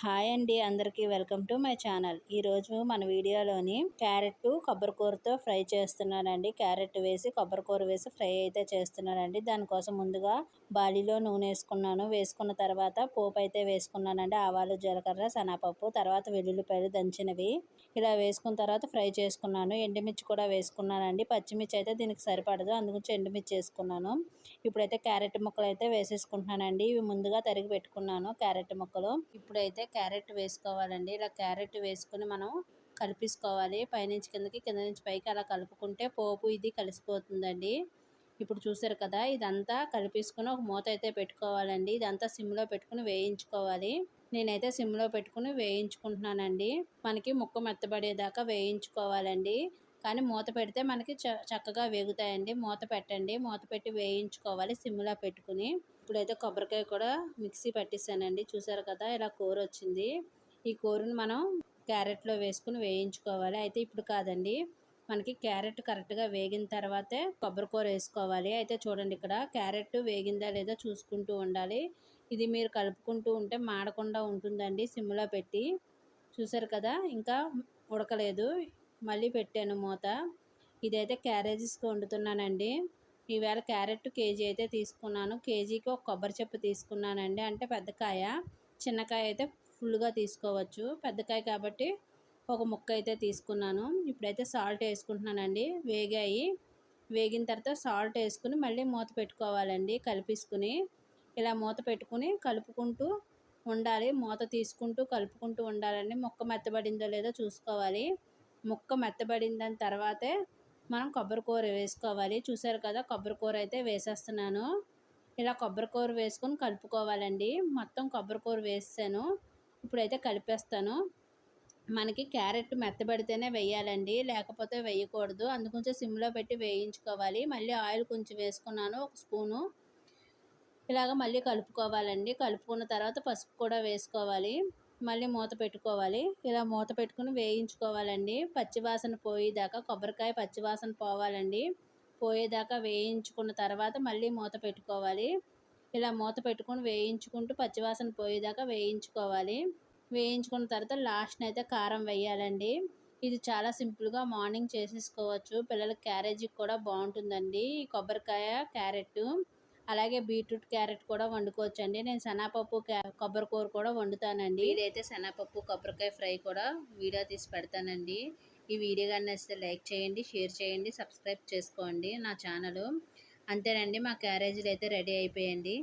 Hi అండి అందరికీ welcome to my channel. ఈరోజు మన వీడియోలోని క్యారెట్ కొబ్బరికూరతో ఫ్రై చేస్తున్నానండి. క్యారెట్ వేసి కొబ్బరికూర వేసి ఫ్రై అయితే చేస్తున్నానండి. దానికోసం ముందుగా బాలీలో నూనె వేసుకున్నాను. వేసుకున్న తర్వాత పోపు అయితే వేసుకున్నానండి. ఆవాలు జీలకర్ర శనగపప్పు తర్వాత వెల్లుల్లిపాయలు దంచినవి ఇలా వేసుకున్న తర్వాత ఫ్రై చేసుకున్నాను. ఎండుమిర్చి కూడా వేసుకున్నానండి. పచ్చిమిర్చి అయితే దీనికి సరిపడదు. అందుగురించి ఎండుమిర్చి వేసుకున్నాను. ఇప్పుడైతే క్యారెట్ ముక్కలు అయితే వేసేసుకుంటున్నానండి. ఇవి ముందుగా తరిగి పెట్టుకున్నాను క్యారెట్ ముక్కలు. ఇప్పుడైతే క్యారెట్ వేసుకోవాలండి. ఇలా క్యారెట్ వేసుకుని మనం కలిపేసుకోవాలి. పైనుంచి కిందకి కింద నుంచి పైకి అలా కలుపుకుంటే పోపు ఇది కలిసిపోతుందండి. ఇప్పుడు చూసారు కదా ఇదంతా కలిపేసుకుని ఒక మూత అయితే పెట్టుకోవాలండి. ఇదంతా సిమ్లో పెట్టుకుని వేయించుకోవాలి. నేనైతే సిమ్లో పెట్టుకుని వేయించుకుంటున్నానండి. మనకి ముక్క మెత్తబడేదాకా వేయించుకోవాలండి. కానీ మూత పెడితే మనకి చక్కగా వేగుతాయండి. మూత పెట్టండి. మూత పెట్టి వేయించుకోవాలి సిమ్లో పెట్టుకుని. ఇప్పుడైతే కొబ్బరికాయ కూడా మిక్సీ పట్టిస్తానండి చూసారు కదా ఇలా కూర వచ్చింది ఈ కూరను మనం క్యారెట్లో వేసుకుని వేయించుకోవాలి. అయితే ఇప్పుడు కాదండి. మనకి క్యారెట్ కరెక్ట్గా వేగిన తర్వాతే కొబ్బరి కూర వేసుకోవాలి. అయితే చూడండి ఇక్కడ క్యారెట్ వేగిందా లేదా చూసుకుంటూ ఉండాలి. ఇది మీరు కలుపుకుంటూ ఉంటే మాడకుండా ఉంటుందండి సిమ్లో పెట్టి. చూసారు కదా ఇంకా ఉడకలేదు. మళ్ళీ పెట్టాను మూత. ఇదైతే క్యారేజెస్కి వండుతున్నానండి. ఈవేళ క్యారెట్ కేజీ అయితే తీసుకున్నాను. కేజీకి ఒక కొబ్బరి చెప్పు తీసుకున్నానండి. అంటే పెద్దకాయ చిన్నకాయ అయితే ఫుల్గా తీసుకోవచ్చు. పెద్దకాయ కాబట్టి ఒక ముక్క అయితే తీసుకున్నాను. ఇప్పుడైతే సాల్ట్ వేసుకుంటున్నానండి. వేగాయి. వేగిన తర్వాత సాల్ట్ వేసుకుని మళ్ళీ మూత పెట్టుకోవాలండి. కలిపేసుకుని ఇలా మూత పెట్టుకుని కలుపుకుంటూ ఉండాలి. మూత తీసుకుంటూ కలుపుకుంటూ ఉండాలండి. ముక్క మెత్తబడిందో లేదో చూసుకోవాలి. ముక్క మెత్తబడిన తర్వాతే మనం కొబ్బరి కూర వేసుకోవాలి. చూసారు కదా కొబ్బరి కూర అయితే వేసేస్తున్నాను. ఇలా కొబ్బరి కూర వేసుకొని కలుపుకోవాలండి. మొత్తం కొబ్బరి కూర వేసాను. ఇప్పుడైతే కలిపేస్తాను. మనకి క్యారెట్ మెత్తబడితేనే వేయాలండి. లేకపోతే వేయకూడదు. అందుకొంచెం సిమ్లో పెట్టి వేయించుకోవాలి. మళ్ళీ ఆయిల్ కొంచెం వేసుకున్నాను ఒక స్పూను. ఇలాగ మళ్ళీ కలుపుకోవాలండి. కలుపుకున్న తర్వాత పసుపు కూడా వేసుకోవాలి. మళ్ళీ మూత పెట్టుకోవాలి. ఇలా మూత పెట్టుకుని వేయించుకోవాలండి. పచ్చివాసన పోయేదాకా కొబ్బరికాయ పచ్చివాసన పోవాలండి. పోయేదాకా వేయించుకున్న తర్వాత మళ్ళీ మూత పెట్టుకోవాలి. ఇలా మూత పెట్టుకుని వేయించుకుంటూ పచ్చివాసన పోయేదాకా వేయించుకోవాలి. వేయించుకున్న తర్వాత లాస్ట్ని అయితే కారం వేయాలండి. ఇది చాలా సింపుల్గా మార్నింగ్ చేసేసుకోవచ్చు. పిల్లలకి క్యారేజీకి కూడా బాగుంటుందండి. కొబ్బరికాయ క్యారెట్ అలాగే బీట్రూట్ క్యారెట్ కూడా వండుకోవచ్చు అండి నేను శనగపప్పు కొబ్బరి కూర కూడా వండుతానండి. ఇదైతే శనగపప్పు కొబ్బరికాయ ఫ్రై కూడా వీడియో తీసి పెడతానండి. ఈ వీడియో కానీ నచ్చితే లైక్ చేయండి షేర్ చేయండి సబ్స్క్రైబ్ చేసుకోండి నా ఛానల్. అంతేనండి మా క్యారేజీలు అయితే రెడీ అయిపోయండి